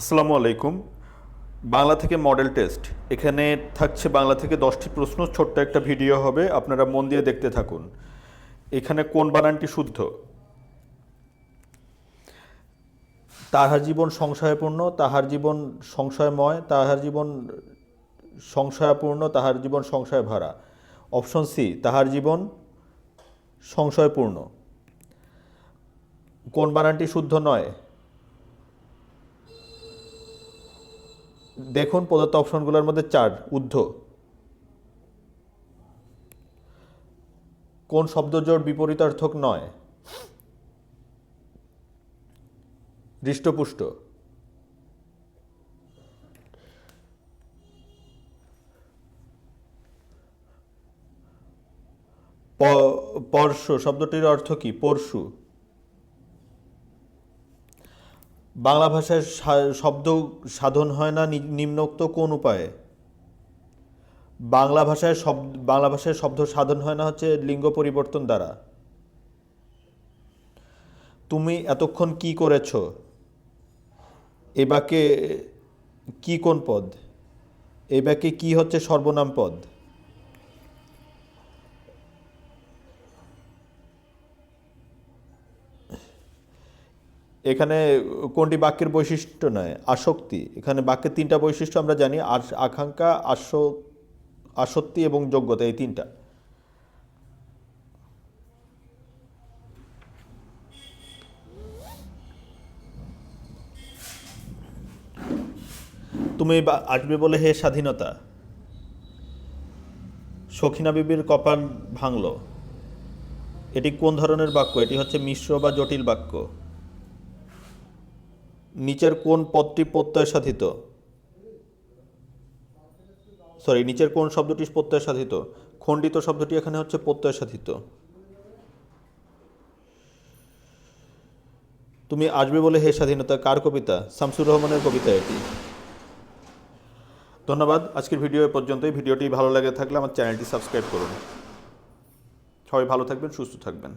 আসসালামু আলাইকুম। বাংলা থেকে মডেল টেস্ট। এখানে থাকছে বাংলা থেকে দশটি প্রশ্ন, ছোট্ট একটা ভিডিও হবে, আপনারা মন দিয়ে দেখতে থাকুন। এখানে কোন বানানটি শুদ্ধ? তাহার জীবন সংশয়পূর্ণ, তাহার জীবন সংশয়ময়, তাহার জীবন সংশয়াপূর্ণ, তাহার জীবন সংশয় ভরা অপশন সি, তাহার জীবন সংশয়পূর্ণ। কোন বানানটি শুদ্ধ নয়? দেখুন প্রদত্ত অপশনগুলোর মধ্যে চার, ঊর্ধ্ব। কোন শব্দজোর বিপরীতার্থক নয়? হৃষ্টপুষ্ট। পরশু, শব্দটির অর্থ কি? পরশু। বাংলা ভাষায় শব্দ সাধন হয় না নিম্নোক্ত কোন উপায়ে? বাংলা ভাষায় শব্দ বাংলা ভাষায় শব্দ সাধন হয় না হচ্ছে লিঙ্গ পরিবর্তন দ্বারা। তুমি এতক্ষণ কি করেছ? এবাকে কি কোন পদ? এবাকে কি হচ্ছে সর্বনাম পদ? এখানে কোনটি বাক্যের বৈশিষ্ট্য নয়? আসক্তি। এখানে বাক্যের তিনটা বৈশিষ্ট্য আমরা জানি আকাঙ্ক্ষা, আস, আসক্তি এবং যোগ্যতা, এই তিনটা। তুমি আসবে বলে হে স্বাধীনতা, সখিনা বিবির কপাল ভাঙল। এটি কোন ধরনের বাক্য? এটি হচ্ছে মিশ্র বা জটিল বাক্য। নিচের কোন পদটি প্রত্যয় সাধিত সরি নিচের কোন শব্দটি প্রত্যয় সাধিত খণ্ডিত শব্দটি এখানে হচ্ছে প্রত্যয় সাধিত তুমি আসবে বলে হে স্বাধীনতা, কার কবিতা? শামসুর রহমানের কবিতা এটি। ধন্যবাদ। আজকের ভিডিও এ পর্যন্তই। ভিডিওটি ভালো লাগে থাকলে আমার চ্যানেলটি সাবস্ক্রাইব করুন। সবাই ভালো থাকবেন, সুস্থ থাকবেন।